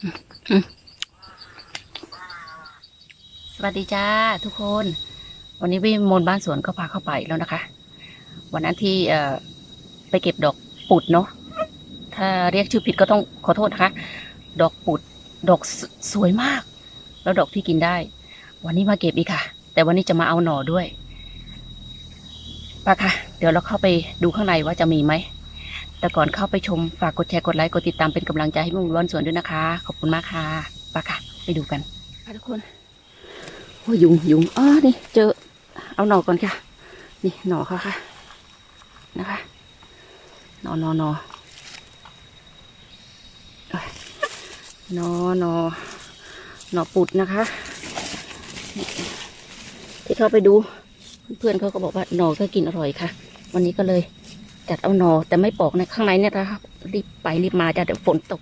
สวัสดีจ้าทุกคน วันนี้วิมลบ้านสวนก็พาเข้าไปแล้วนะคะ วันนั้นที่เออไปเก็บดอกปุดเนาะถ้าเรียกชื่อผิดก็ต้องขอโทษนะคะ ดอกปุดดอกสสวยมาก แล้วดอกที่กินได้ วันนี้มาเก็บอีกค่ะ แต่วันนี้จะมาเอาหน่อด้วยไปะค่ะ เดี๋ยวเราเข้าไปดูข้างในว่าจะมีไหม แต่ก่อนเข้าไปชมฝากกดแชร์กดไลค์กดติดตามเป็นกำลังใจให้มุมร้อนสวนด้วยนะคะ ขอบคุณมากค่ะไปะค่ะไปดูกันค่ะทุกคนโอ้ยยุงยุงอ๋อนี่เจอ เอาหน่อก่อนค่ะ นี่หน่อเขาค่ะ นะคะหนอหนอหนอหนอหนอหน่อปุดนะคะ ที่เข้าไปดู เพื่อนเขาก็บอกว่าหน่อก็กินอร่อยค่ะ วันนี้ก็เลย จัดเอาหน่อแต่ไม่ปอกในข้างในเนี่ยนะครับรีบไปรีบมาจะเดี๋ยวฝนตก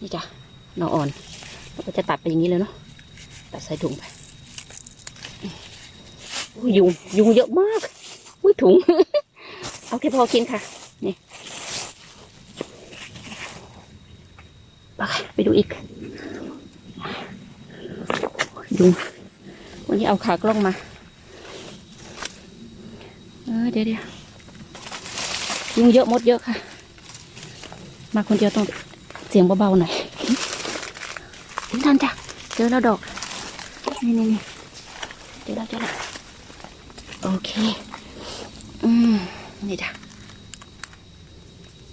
นี่จ้ะหน่ออ่อนเราก็จะตัดไปอย่างนี้เลยเนาะตัดใส่ถุงไปยยุงยุงเยอะมากอุ้ยถุง เอาแค่พอกินค่ะ นี่ไปค่ะไปดูอีกยุง วันนี้เอาขากล้องมา เออเดี๋ยวเดี๋ยวยุงเยอะมดเยอะค่ะ มาคนเดียวต้องเสียงเบาๆหน่อยถึงทันจ้ะ เจอแล้วดอก นี่นี่นี่เจอแล้วเจอแล้วโอเค อืม นี่จ้ะ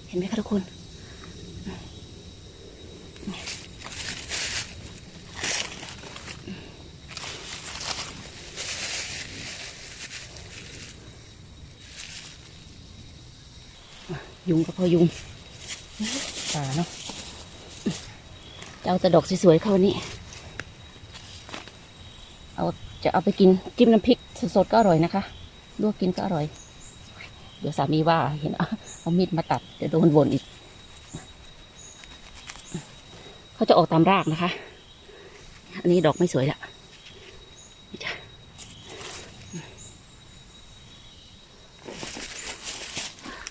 เห็นไหมคะทุกคน ยุงก็พอยุงป่าเนาะจะเอาแต่ดอกสวยๆเข้าวันนี้ เอาจะเอาไปกินจิ้มน้ำพริกสดๆก็อร่อยนะคะลวกกินก็อร่อย เดี๋ยวสามีว่าเห็นเอาเอามีดมาตัดเดี๋ยวโดนบ่นอีก เขาจะออกตามรากนะคะ อันนี้ดอกไม่สวยละนี่จ้ะเยอะมากค่ะยุง ยุงเยอะ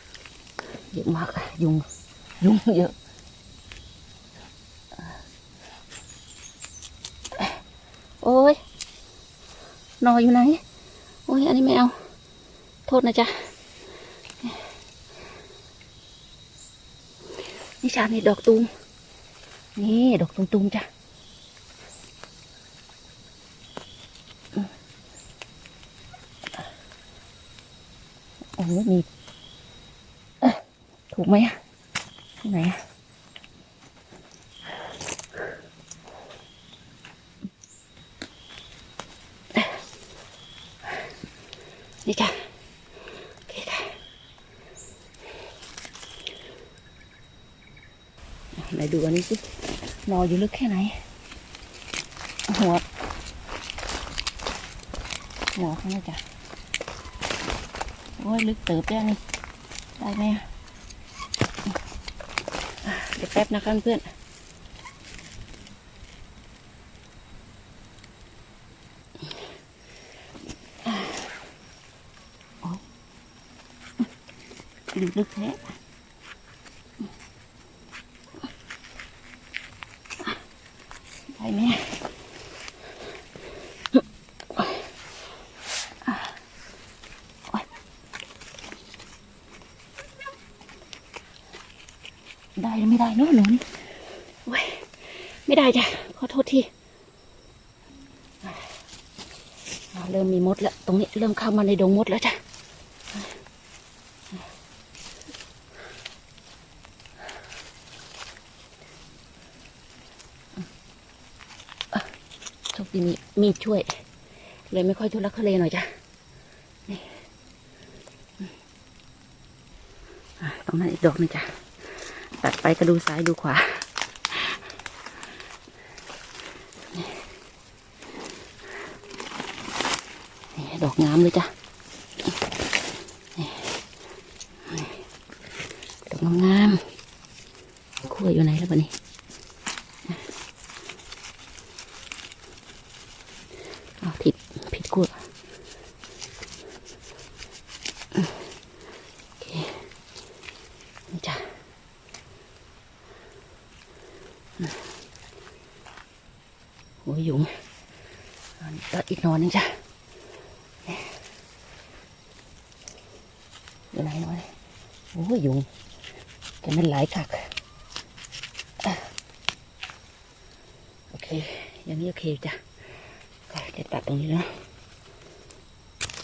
โอ้ยหนออยู่ไหน โอ้ย อันนี้ไม่เอาโทษนะจ๊ะนี่ชานี่ดอกตูมนี่ดอกตูมตูมๆจ้ะอืมโอ้ยมีเอ๊ะ ถูกไหมอะที่ไหนอะนี่จ้ะโอเคค่ะไหนดูอั เติบแล้วนี่ได้ไหมอะอะเดี๋ยวแป๊บนะคะเพื่อนลึกลึกแท้ได้ไหมได้หรือไม่ได้เนาะหนูนี่โอ้ย ไม่ได้จ้ะขอโทษทีอ่าเริ่มมีมดแล้ว ตรงนี้เริ่มเข้ามาในดงมดแล้วจ้ะโชคดีมีมีช่วย เลยไม่ค่อยทุลักทุเลหน่อยจ้ะนี่ตรงนั้นอีกดอกหนึงจ้ะ ตัดไปก็ดูซ้ายดูขวานี่นี่ดอก งามเลยจ้ะดอกงามๆขั้วอยู่ไหนแล้วปะนี่เอาผิดผิดขั้วโอเค นี่ ยยุงอันนี้ก็อีกหนอนหนึงจ้ะ อยู่ไหนน้อยโอ้ยยุงแกมันหลายคักอโอเคอย่างนี้โอเคจ้ะก็จะตัดตรงนี้เนาะ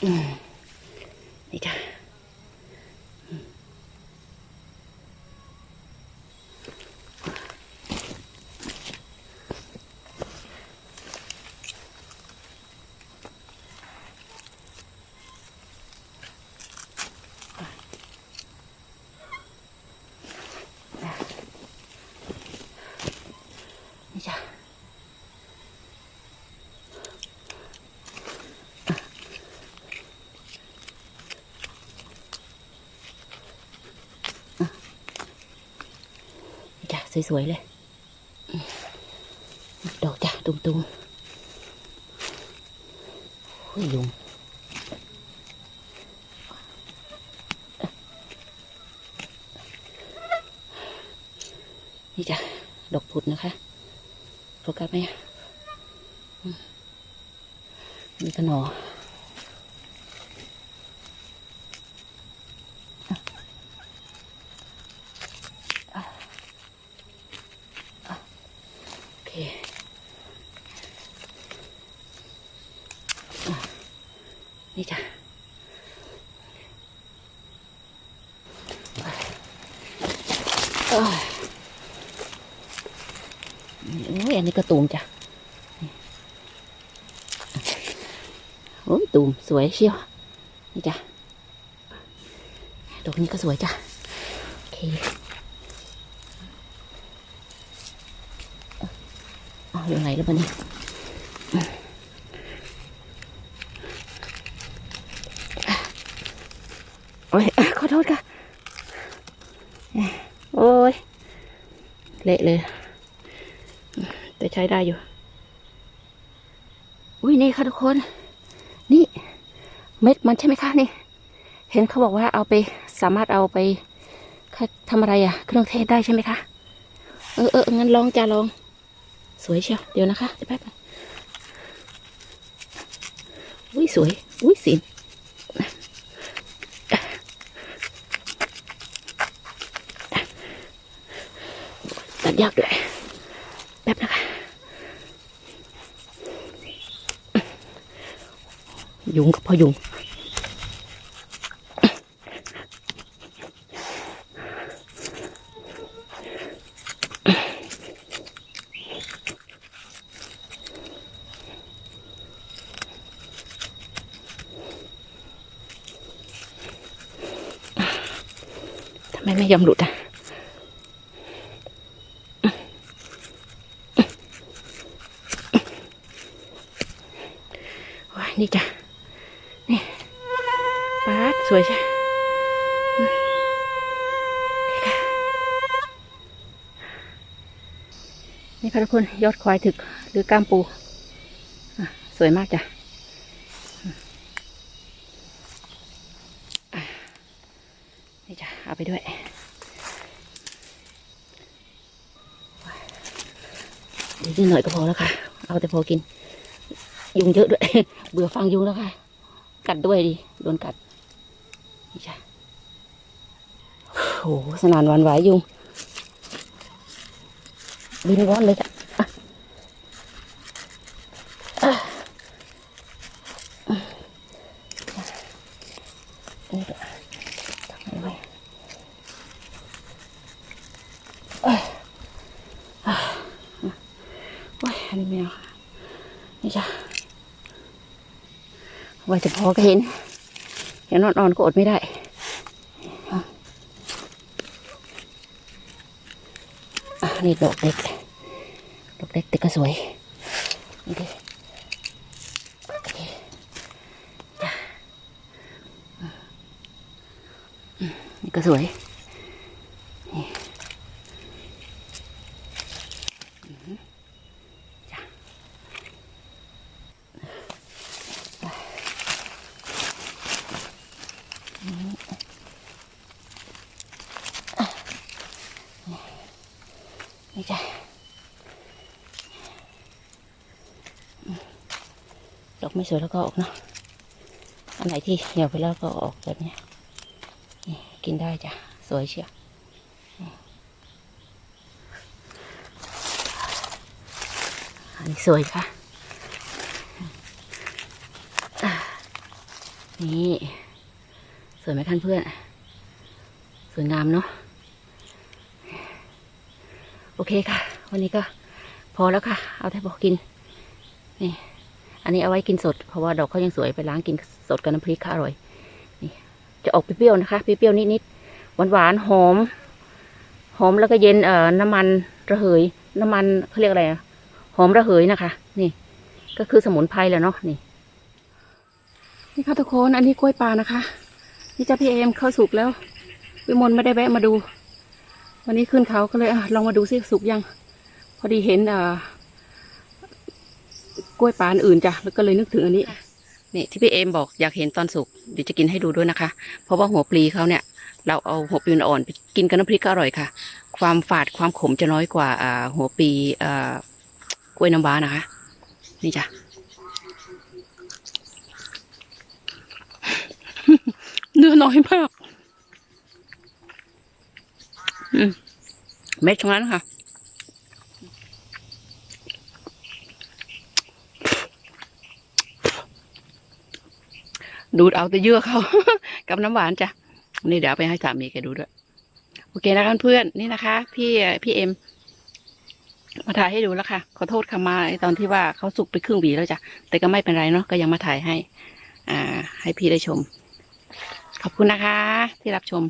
อืมนี่จ้ะ สวยๆเลยดอกจ้ะตุ่มๆโอ้ยยุงนี่จ้ะดอกผุดนะคะโฟกัสไหมมนี่ก็หนออะอะโอเคอะนี่จ้ะ โอ้ยอันนี้ก็ตูมจ้ะโอ้ยตูมสวยเชียว นี่จ้ะดอกนี้ก็สวยจ้ะ โอเคเอาอยู่ไหนแล้วมันนี่โอ้ยขอโทษค่ะ โอ้ย เละเลย แต่ใช้ได้อยู่ อุ้ยนี่ค่ะทุกคน นี่ เม็ดมันใช่ไหมคะนี่ เห็นเขาบอกว่าเอาไปสามารถเอาไปทำอะไรอะเครื่องเทศได้ใช่ไหมคะเออเอองั้นลองจ้าลอง สวยเชียวเดี๋ยวนะคะเดี๋ยวแป๊บนึงอุ้ยสวย อุ้ยสีนตัด ยากด้วย แป๊บนะคะ ยุงกับพ่อยุงทำไมไม่ยอมหลุดอะ ว้ายนี่จ้ะ นี่ปาดสวยใช่อืมค่ะนี่ค่ะ ทุกคนยอดควายถึกหรือก้ามปูสวยมากจ้ะนี่จ้ะเอาไปด้วยดีนิดหน่อยก็พอแล้วค่ะ เอาแต่พอกิน ยุงเยอะด้วย เบื่อฟังยุงแล้วค่ะ กัดด้วยดิ โดนกัด นี่จ้ะโอ้โห สนานวันไหวยุงบินร้อนเลยจ้ะนี่ก็ตักไว้ไว้เอ้ยอะโอ้ยอันนี้ไม่เอา นี่จ้ะไว่าจะพอก็เห็นเห็นนอนๆก็อดไม่ได้อะนี่ดอกเล็กดอกเล็กแต่ก็สวยนี่ดิโอเคจ้ะอืมนี่ก็สวย นี่อือหือจ้ะ นี่จ้ะ ไม่สวยแล้วก็ออกเนาะอันไหนที่เหี่ยวไปแล้วก็ออกแบบนี้นี่กินได้จ้ะ สวยเชียวอันนี้สวยค่ะอะนี่ สวยไหมท่านเพื่อน สวยงามเนาะโอเคค่ะ วันนี้ก็พอแล้วค่ะ เอาแต่บอกกิน นี่ อันนี้เอาไว้กินสด เพราะว่าดอกเขายังสวยไปล้างกินสดกับน้ำพริกค่ะอร่อย นี่ จะออกเปรี้ยวๆนะคะเปรี้ยวๆนิดๆหวานๆหอม หอมแล้วก็เย็นเอ่อน้ำมันระเหย น้ำมันเขาเรียกอะไรอะหอมระเหยนะคะ นี่ ก็คือสมุนไพรแหละเนาะนี่ นี่ค่ะทุกคนอันนี้กล้วยปลานะคะ นี่จ้าพี่เอมเข้าสุกแล้ววิมลไม่ได้แวะมาดู วันนี้ขึ้นเขาก็เลยอลองมาดูซิสุกยัง พอดีเห็นเอ่อ กล้วยปานอื่นจ้ะแล้วก็เลยนึกถึงอันนี้นี่ที่พี่เอมบอกอยากเห็นตอนสุกเดี๋ยวจะกินให้ดูด้วยนะคะ เพราะว่าหัวปลีเขาเนี่ย เราเอาหัวปลีอ่อนไปกินกับน้ำพริกก็อร่อยค่ะ ความฝาดความขมจะน้อยกว่าหัวปลีกล้วยน้ำว้านะคะ นี่จ้ะเนื้อน้อยมาก อืมเม็ดทั้งนั้นค่ะ ดูดเอาแต่เยื่อเขา กับน้ำหวานจ้ะนี่เดี๋ยวไปให้สามีแกดูด้วย โอเคนะคะเพื่อนนี่นะคะ พี่พี่เอ็ม มาถ่ายให้ดูแล้วค่ะ ขอโทษค่ะมาตอนที่ว่าเขาสุกไปครึ่งหวีแล้วจ้ะแต่ก็ไม่เป็นไรเนาะก็ยังมาถ่ายให้ อ่า ให้พี่ได้ชม ขอบคุณนะคะ ที่รับชม